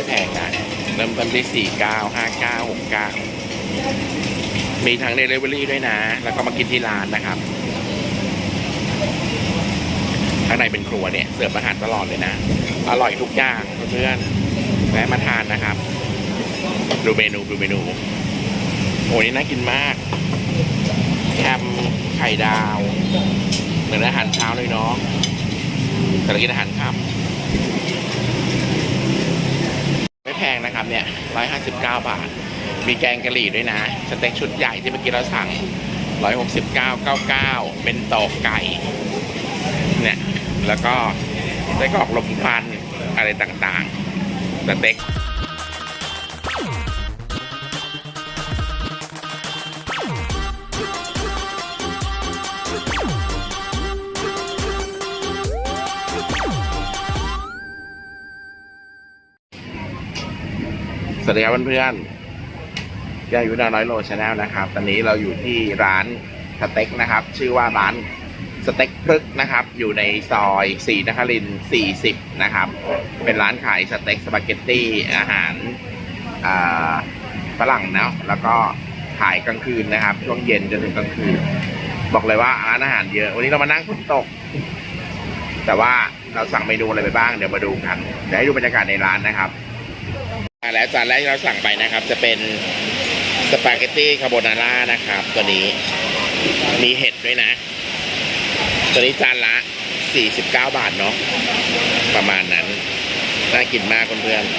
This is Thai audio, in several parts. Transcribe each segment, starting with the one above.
ไม่แพงนะเริ่มต้นที่สี่เก้าห้าเก้าหกเก้ามีทั้งเดลิเวอรี่ด้วยนะ แล้วก็มากินที่ร้านนะครับ ข้างในเป็นครัวเนี่ย เสิร์ฟอาหารตลอดเลยนะ อร่อยทุกอย่างเพื่อนๆแวะมาทานนะครับ ดูเมนูดูเมนู โอ้นี่น่ากินมากแฮมไข่ดาว เหมือนอาหารเช้าเลยเนาะแต่เรากินอาหารค่ำ พงนะครับเนี่ยร้อยห้าสิบเก้าบาท มีแกงกะหรี่ด้วยนะ สเต็กชุดใหญ่ที่เมื่อกี้เราสั่งร้อยหกสิบเก้าเก้าเก้าเป็นโตอกไก่ เนี่ย แล้วก็ไส้กรอกลมควันอะไรต่างๆ สเต็ก สวัสดีครับเพื่อนๆยายุนาน้อยโลชาแนลนะครับ ตอนนี้เราอยู่ที่ร้านสเต็กนะครับ ชื่อว่าร้านสเต็กพรึกนะครับ อยู่ในซอยสีนครินทร์40นะครับ เป็นร้านขายสเต็กสปาเกตตี้อาหารฝรั่งเนาะแล้วก็ขายกลางคืนนะครับ ช่วงเย็นจนถึงกลางคืน บอกเลยว่าร้านอาหารเยอะ วันนี้เรามานั่งฝนตก แต่ว่าเราสั่งเมนูอะไรไปบ้างเดี๋ยวมาดูกันเดี๋ยวให้ดูบรรยากาศในร้านนะครับ มาแล้วจานแรกที่เราสั่งไปนะครับ จะเป็นสปาเกตตี้คาโบนาร่านะครับ ตัวนี้มีเห็ดด้วยนะ ตัวนี้จานละ 49 บาทเนาะประมาณนั้น น่ากินมากเพื่อนๆ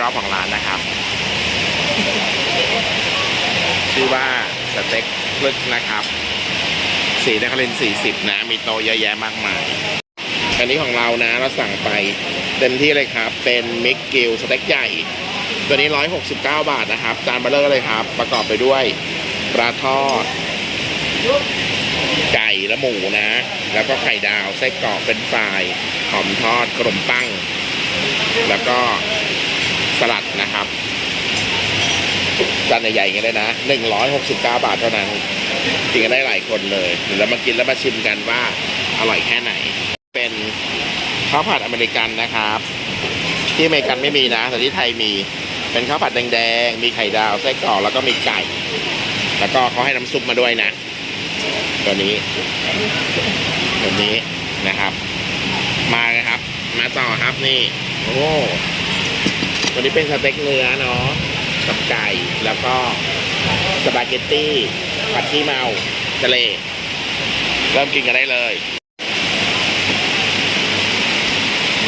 รอบของร้านนะครับ ชื่อว่าสเต็กพลึกนะครับ สีนครินทร์40นะ มีโตเยอะแยะมากมาย อันนี้ของเรานะ เราสั่งไปเต็มที่เลยครับ เป็นมิกกิลสเต็กใหญ่ ตัวนี้ 169 บาทนะครับ จานเบลเลอร์เลยครับ ประกอบไปด้วยปลาทอด ไก่และหมูนะ แล้วก็ไข่ดาว ไส้กรอกเป็นฟรายหอมทอดขนมปัง แล้วก็สลัดนะครับจานใหญ่ๆอย่างนี้เลยนะ 169 บาทเท่านั้นกินกันได้หลายคนเลยเดี๋ยวเรามากินแล้วมาชิมกันว่าอร่อยแค่ไหน ข้าวผัดอเมริกันนะครับ ที่อเมริกันไม่มีนะ แต่ที่ไทยมี เป็นข้าวผัดแดงๆ มีไข่ดาวไส้กรอกแล้วก็มีไก่ แล้วก็เขาให้น้ำซุปมาด้วยนะ ตัวนี้ตัวนี้นะครับ มาเลยครับ มาต่อครับนี่ โอ้ตัวนี้เป็นสเต็กเนื้อเนาะกับไก่แล้วก็สปาเกตตี้ผัดขี้เมาทะเลเริ่มกินกันได้เลย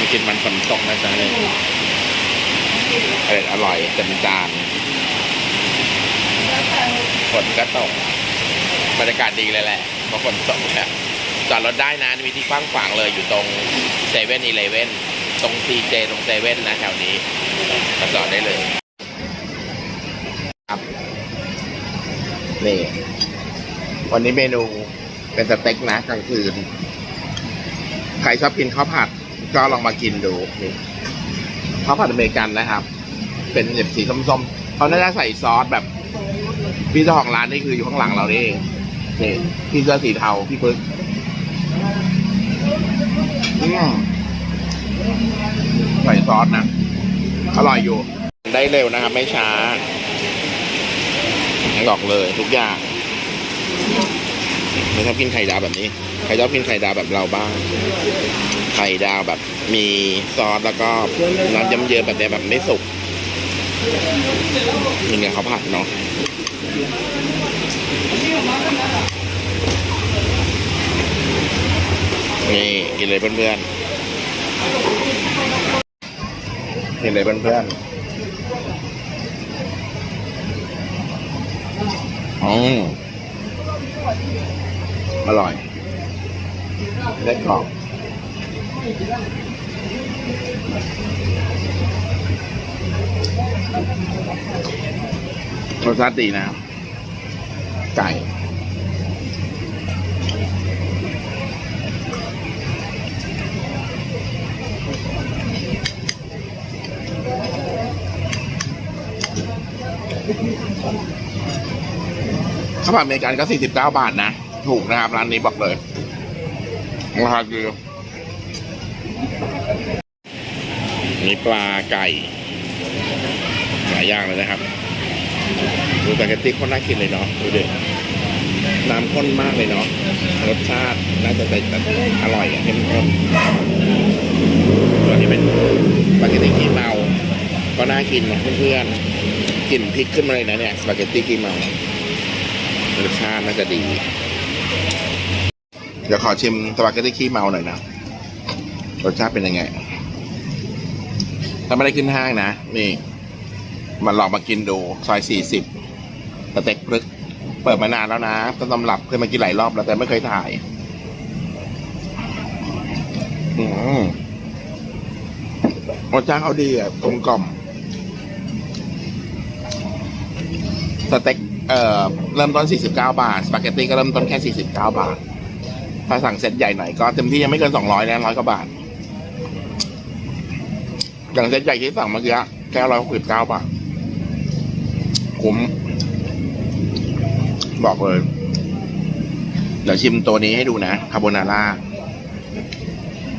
มากินมันฝนตกนะจ๊ะเนี่ยอร่อยอร่อยเต็มจานฝนก็ตกบรรยากาศดีเลยแหละเพราะฝนตกแล้วจอดรถได้นะมีที่กว้างขวางเลยอยู่ตรงเซเว่นอีเลเว่นตรงซีเจตรงเซเว่นนะแถวนี้มาจอดได้เลยครับนี่วันนี้เมนูเป็นสเต็กนะกลางคืน ใครชอบกินข้าวผัด ก็ลองมากินดูข้าวผัดอเมริกันนะครับ เป็นแบบสีส้มๆเขาน่าจะใส่ซอสแบบพี่เจ้าของร้านนี่คืออยู่ข้างหลังเรานี่เองนี่พี่เสื้อสีเทาพี่ปึ๊กใส่ซอสนะอร่อยอยู่ ได้เร็วนะครับ ไม่ช้าบอกเลยทุกอย่างไม่ชอบกินไข่ดาวแบบนี้ ใครชอบกินไข่ดาวแบบเราบ้าง ไข่ดาวแบบมีซอสแล้วก็น้ำเยิ้มๆแบบเนี้ยแบบไม่สุกนี่ไงเขาผัดเนาะนี่กินเลยเพื่อนๆกินเลยเพื่อนๆอืมอร่อยได้กรอบ รสชาติดีนะครับ ไก่ข้าวผัดอเมริกันก็ 49 บาทนะ ถูกนะครับ ร้านนี้บอกเลยราคาดี มีปลาไก่หลายอย่างเลยนะครับ ดูสปาเกตตี้คนน่ากินเลยเนาะดูดิน้ำข้นมากเลยเนาะรสชาติน่าจะแต่อร่อยอะเข้มข้นส่วนนี้เป็นสปาเกตตี้ขี้เมาก็น่ากินนะเพื่อนๆกลิ่นพริกขึ้นมาเลยนะเนี่ยสปาเกตตี้ขี้เมารสชาติน่าจะดี เดี๋ยวขอชิมสปาเกตตี้ขี้เมาหน่อยนะรสชาติเป็นยังไง ถ้าไม่ได้ขึ้นห้างนะ นี่มาลองมากินดู ซอยสี่สิบสเต็กพรึก เปิดมานานแล้วนะต้นตำรับเคยมากินหลายรอบแล้วแต่ไม่เคยถ่าย อืมรสชาติเขาดีอะกลมกล่อม สเต็กเอ่อเริ่มต้น 49 บาท สปาเกตตี้ก็เริ่มต้นแค่ 49 บาท ถ้าสั่งเซตใหญ่หน่อยก็เต็มที่ยังไม่เกิน 200นะร้อยกว่าบาท อย่างเซตใหญ่ที่สั่งเมื่อกี้แค่ร้อยหกสิบเก้าบาทคุ้ม บอกเลย เดี๋ยวชิมตัวนี้ให้ดูนะคาโบนาร่า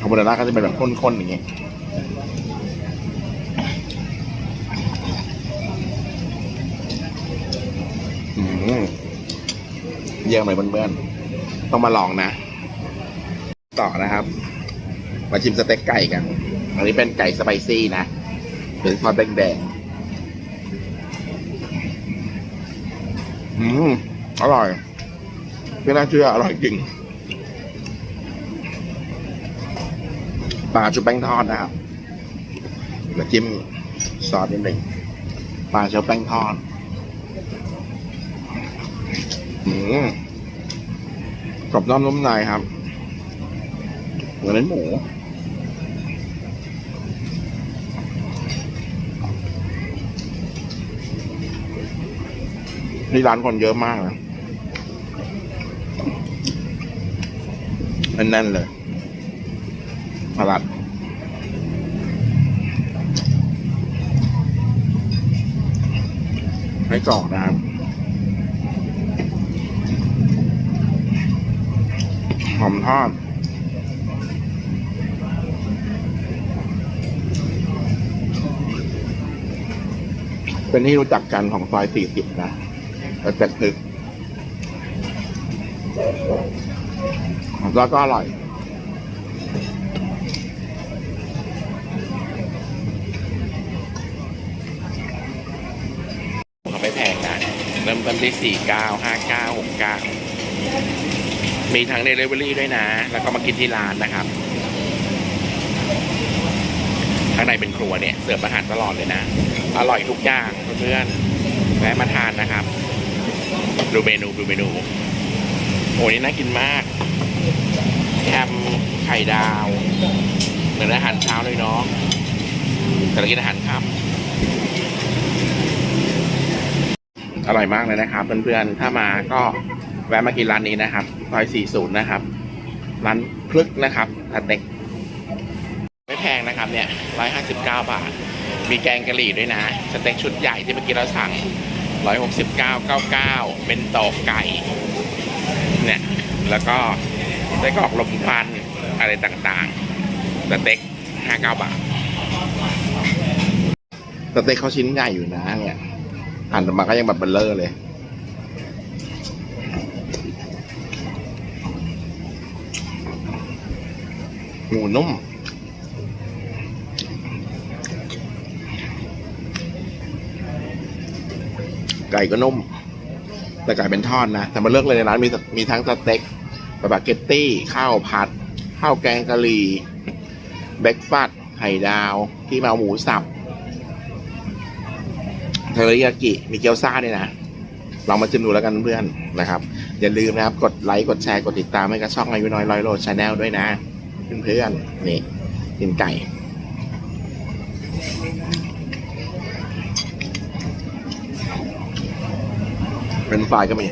คาโบนาร่าก็จะเป็นแบบข้นๆอย่างเงี้ยอืมเยี่ยมเลยเพื่อนๆต้องมาลองนะ ต่อนะครับ มาชิมสเต็กไก่กัน อันนี้เป็นไก่สไปซี่นะ เป็นซอสแดงๆอืม อร่อยไม่น่าเชื่ออร่อยจริงปลาชุบแป้งทอดนะครับแล้วจิ้มซอสนิดหนึ่งปลาชุบแป้งทอด อืมกรอบนอกนุ่มในครับ เหมือนเนื้อหมู นี่ร้านคนเยอะมากนะแน่นๆเลยพลัดให้กรอกนะครับหอมทอดเป็นที่รู้จักกันของซอยสี่สิบนะ แล้วเป็ดพึกแล้วก็อร่อยเขาไม่แพงนะเริ่มต้นที่สี่เก้าห้าเก้าหกเก้ามีทั้งเดลิเวอรี่ด้วยนะ แล้วก็มากินที่ร้านนะครับ ข้างในเป็นครัวเนี่ย เสิร์ฟอาหารตลอดเลยนะ อร่อยทุกอย่างเพื่อนๆแวะมาทานนะครับ ดูเมนูดูเมนู โอ้นี่น่ากินมากแฮมไข่ดาว เหมือนอาหารเช้าเลยเนาะแต่เรากินอาหารค่ำอร่อยมากเลยนะครับ เพื่อนๆ ถ้ามาก็แวะมากินร้านนี้นะครับซอย40 นะครับ ร้านพลึกนะครับสเต็กไม่แพงนะครับเนี่ย 159 บาท มีแกงกะหรี่ด้วยนะ สเต็กชุดใหญ่ที่เมื่อกี้เราสั่ง 169 99เก้าเก้าเก้าเป็นโตกไก่ เนี่ย แล้วก็ไส้กรอกลมควันอะไรต่างๆ สเต็ก59บาท สเต็กเขาชิ้นใหญ่อยู่นะเนี่ยหั่นออกมาก็ยังแบบเบลเลอร์เลยหมูนุ่ม ก่ก็นุ่ม แต่ไก่เป็นทอดนะ แต่มาเลือกเลยในร้านมีมีทั้งสเต็กสปาเกตตี้ข้าวผัด ข้าวแกงกะหรี่เบรกฟาสไข่ดาว ที่มาหมูสับเทอริยากิมีเกี๊ยวซ่าด้วยนะลองมาชิมดูแล้วกันเพื่อนนะครับ อย่าลืมนะครับ กดไลค์ กดแชร์ กดติดตามให้กับช่องอายุน้อยร้อยโลชาแนลด้วยนะ เพื่อนๆนี่กินไก่ เป็นฝายก็มี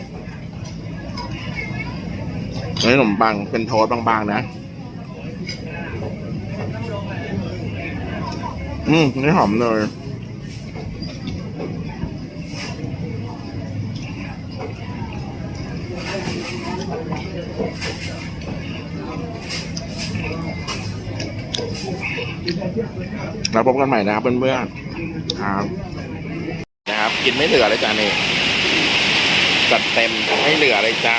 นี่ขนมปังเป็นโทสบางๆนะ อืมนี่หอมเลยแล้วพบกันใหม่นะครับเพื่อนๆครับนะครับ กินไม่เหลือเลยจานนี้ จัดเต็มไม่เหลืออะไรจ้า